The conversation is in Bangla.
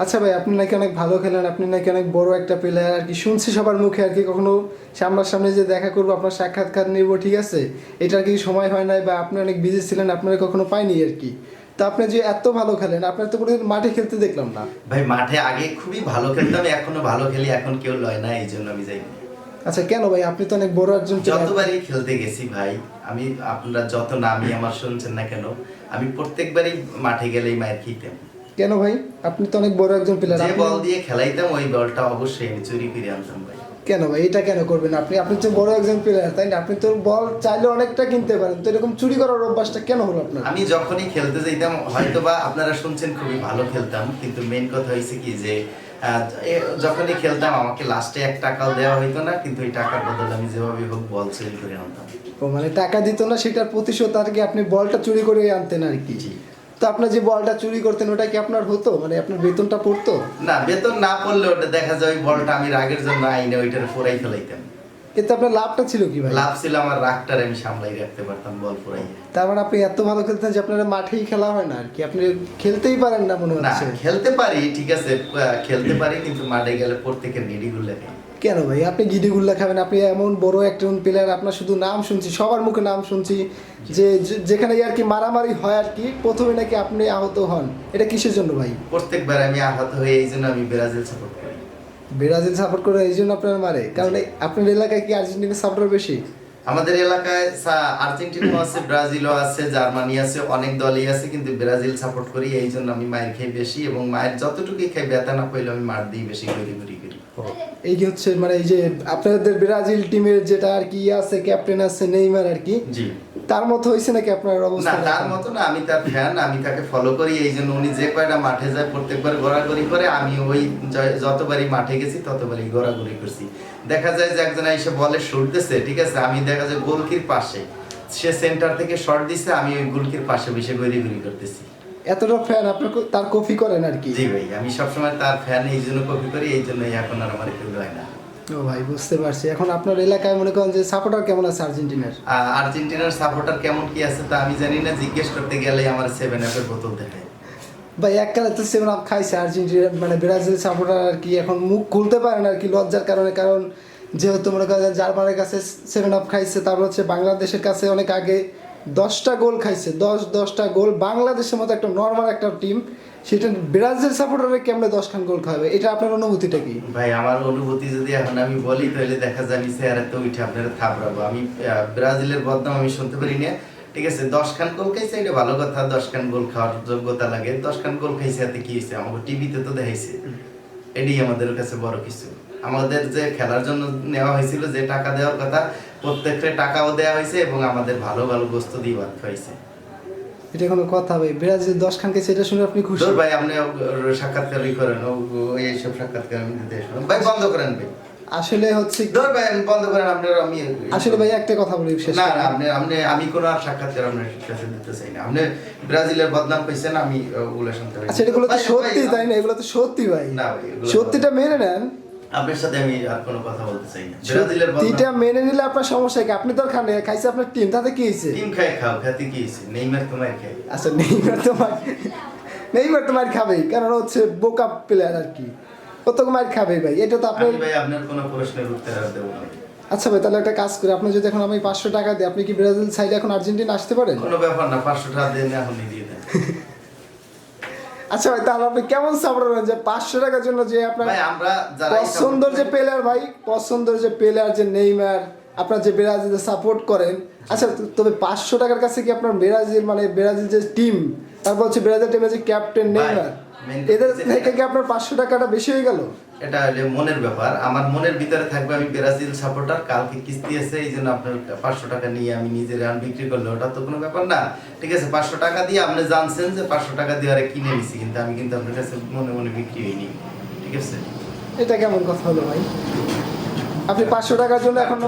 আচ্ছা ভাই আপনি নাকি অনেক ভালো খেলেন আপনি নাকি অনেক বড় একটা প্লেয়ার আর কি শুনছি সবার মুখে আর কি কখনো সামনাসামনি যে দেখা করব আপনার সাক্ষাৎকার নিব ঠিক আছে? এটার কি সময় হয় নাই বা আপনি অনেক বিজি ছিলেন আপনারা কখনো পাইনি আর কি? তো আপনি যে এত ভালো খেলেন আপনার তো কোনো মাঠে খেলতে দেখলাম না। ভাই মাঠে আগে খুবই ভালো খেলতাম এখনও ভালো খেলি এখন কেউ লয় না এই জন্য আমি যাই আচ্ছা কেন ভাই? আপনি তো অনেক বড় একজন যতবারই খেলতে গেছি ভাই আমি আপনারা যত নামই আমার শুনছেন না কেন আমি প্রত্যেকবারই মাঠে গেলেই মায়ের খেতাম কেন ভাই? আপনি তো অনেক বড় একজন যে প্লেয়ার বল দিয়ে খেলাইতাম ওই বলটা অবশ্যই আমি চুরি করে আনতাম ভাই। কেন ভাই? এটা কেন করবেন আপনি? আপনি তো বড় একজন প্লেয়ার তাই না? আপনি তো বল চাইলে অনেকটা কিনতে পারেন। তো এরকম চুরি করার অভ্যাসটা কেন হলো আপনার? আমি যখনই খেলতে যাইতাম হয়তো বা আপনারা শুনছেন খুবই ভালো খেলতাম। কিন্তু মেন কথা হয়েছে কি যে যখনই খেলতাম আমাকে লাস্টে এক টাকাও দেওয়া হইতো না কিন্তু ওই টাকার বদলে আমি যেভাবে হোক বল চুরি করে আনতাম। ও মানে টাকা দিত না সেটার প্রতিশোধ আর কি আপনি বলটা চুরি করে আনতেন আর কি। জি। তো আপনার যে বলটা চুরি করতেন ওটা কি আপনার হতো? মানে আপনার বেতনটা পড়তো? না বেতন না পড়লে ওটা দেখা যায় ওই বলটা আমি রাগের জন্য আইনে ওইটার ফোরাই ফেলাইতাম। এতে আপনার লাভটা ছিল কি ভাই? লাভ ছিল আমার রাগটার আমি সামলাই রাখতে পারতাম বল ফোরাই। তার মানে আপনি এত ভালো খেলতেন যে আপনার মাঠেই খেলা হয় না আর কি? আপনি খেলতেই পারেন না মনে না হচ্ছে। খেলতে পারি ঠিক আছে খেলতে পারি কিন্তু মাঠে গেলে প্রত্যেকের নিডি গুলো কেন ভাই? আপনি গিডিগুল্লা খাবেন আপনি এমন বড় একজন প্লেয়ার আপনার শুধু নাম শুনছি সবার মুখে নাম শুনছি যে যেখানে আর কি মারামারি হয় আর কি প্রথমে নাকি আপনি আহত হন। এটা কিসের জন্য ভাই? প্রত্যেকবার আমি আহত হয়ে এই জন্য আমি ব্রাজিল সাপোর্ট করি। ব্রাজিল সাপোর্ট করে এই জন্য আপনার মারে? কারণ আপনার এলাকায় কি আর্জেন্টিনা সাপোর্টার বেশি? আমাদের এলাকায় আর্জেন্টিনাও আছে ব্রাজিলও আছে জার্মানি আছে অনেক দলই আছে কিন্তু ব্রাজিল সাপোর্ট করি এই জন্য আমি মায়ের খাই বেশি এবং মায়ের যতটুকুই খাই ব্যথা না পাইলে আমি মার দিই বেশি করি করি করি এই যে হচ্ছে মানে এই যে আপনাদের ব্রাজিল টিমের যেটা আর কি ইয়ে আছে ক্যাপ্টেন আছে নেইমার আর কি জি। তার মতো হয়েছে নাকি আপনার অবস্থা? না তার মতো না আমি তার ফ্যান আমি তাকে ফলো করি এই জন্য উনি যে কয়টা মাঠে যায় প্রত্যেকবার ঘোরাঘুরি করে আমি ওই যতবারই মাঠে গেছি ততবারই ঘোরাঘুরি করছি। দেখা যায় যে একজন এসে বলে শুট ঠিক আছে? আমি দেখা যায় গোলকির পাশে। সে সেন্টার থেকে শর্ট দিছে আমি ওই গোলকির পাশে বসে ঘুরি ঘুরি করতেছি। এতটা ফ্যান আপনার তার কপি করেন আর কি? জি ভাই আমি সবসময় তার ফ্যান এই জন্য কপি করি এই জন্য এখন আর আমার কেউ হয় না। ও ভাই বুঝতে পারছি। এখন আপনার এলাকায় মনে করেন যে সাপোর্টার কেমন আছে আর্জেন্টিনার? আর্জেন্টিনার সাপোর্টার কেমন কি আছে তা আমি জানি না। জিজ্ঞেস করতে গেলে আমার সেভেন আপের বোতল দেখায়। ভাই এককালে তো সেভেন আপ খাইছে আর্জেন্টিনা মানে ব্রাজিল সাপোর্টার আর কি। এখন মুখ খুলতে পারে না আর কি লজ্জার কারণে। কারণ যেহেতু মনে করেন জার্মানের কাছে সেভেন আপ খাইছে তারপর হচ্ছে বাংলাদেশের কাছে অনেক আগে দশটা গোল খাইছে, দশ, দশটা গোল। বাংলাদেশের মতো একটা নর্মাল একটা টিম সেটা ব্রাজিল সাপোর্টারে কেমনে দশখান গোল খাবে এটা আপনার অনুভূতিটা কি? ভাই, আমার অনুভূতি যদি এখন আমি বলি, তাহলে দেখা আমি চেহারা তো উঠে আপনারা থাপড়াবো। আমি ব্রাজিলের বদনাম আমি শুনতে পারি না। ঠিক আছে দশ খান গোল খাইছে, এটা ভালো কথা। দশ খান গোল খাওয়ার যোগ্যতা লাগে। দশ খান গোল খাইছে, এতে কি হয়েছে? আমাকে টিভিতে তো দেখাইছে। এটাই আমাদের কাছে বড় কিছু। আমাদের যে খেলার জন্য নেওয়া হয়েছিল যে টাকা দেওয়ার কথা প্রত্যেকটা টাকাও দেওয়া হয়েছে এবং আমাদের ভালো ভালো বস্তু দিয়ে ভাত খাইছে এটা কোনো কথা ভাই। ব্রাজিল দশ খান খাইছে এটা শুনে আপনি খুশি? ভাই আপনি সাক্ষাৎকারই করেন এইসব সাক্ষাৎকার আমি দিতে ভাই বন্ধ করেন ভাই। আসলে হচ্ছে ধর ভাই আমি বন্ধ করেন আপনার আমি আসলে ভাই একটা কথা বলি শেষ না না আপনি আপনি আমি কোনো আর সাক্ষাৎকার আপনার কাছে দিতে চাই না। আপনি ব্রাজিলের বদনাম পেয়েছেন আমি ওগুলো শুনতে আচ্ছা এগুলো তো সত্যি তাই না? এগুলো তো সত্যি ভাই। না ভাই, সত্যিটা মেনে নেন। আপনার সাথে আমি আর কোনো কথা বলতে চাই না। ব্রাজিলের বদনাম। মেনে নিলে আপনার সমস্যা কি? আপনি তো খান খাইছে আপনার টিম তাতে কি হয়েছে? টিম খাই খাও খাতে কি হয়েছে? নেইমার তোমার খাই আচ্ছা নেইমার তোমার নেইমার তোমার খাবেই কারণ হচ্ছে বোকা প্লেয়ার আর কি। ও তো মার খাবে ভাই এটা তো আপনার ভাই আপনার কোনো প্রশ্নের উত্তর আর দেবো না। আচ্ছা ভাই তাহলে একটা কাজ করে আপনি যদি এখন আমি পাঁচশো টাকা দিই আপনি কি ব্রাজিল সাইডে এখন আর্জেন্টিনা আসতে পারেন? কোনো ব্যাপার না পাঁচশো টাকা দিয়ে এখনই দিয়ে দেন। আচ্ছা ভাই তাহলে আপনি কেমন সাপোর্ট করেন? যে পাঁচশো টাকার জন্য যে আপনার পছন্দ পছন্দের যে প্লেয়ার ভাই পছন্দের যে প্লেয়ার যে নেইমার আপনার যে ব্রাজিল সাপোর্ট করেন আচ্ছা তবে পাঁচশো টাকার কাছে কি আপনার ব্রাজিল মানে ব্রাজিল যে টিম তারপর হচ্ছে ব্রাজিল টিমের যে ক্যাপ্টেন নেইমার এদের থেকে কি আপনার পাঁচশো টাকাটা বেশি হয়ে গেল? এটা হলে মনের ব্যাপার। আমার মনের ভিতরে থাকবে আমি ব্রাজিল সাপোর্টার কালকে কিস্তি আছে এই জন্য আপনার পাঁচশো টাকা নিয়ে আমি নিজে রান বিক্রি করলে ওটা তো কোনো ব্যাপার না। ঠিক আছে, পাঁচশো টাকা দিয়ে আপনি জানছেন যে পাঁচশো টাকা দিয়ে আরে কিনে নিছি, কিন্তু আমি কিন্তু আপনার কাছে মনে মনে বিক্রি হইনি। ঠিক আছে? এটা কেমন কথা হলো ভাই? আপনি পাঁচশো টাকার জন্য এখন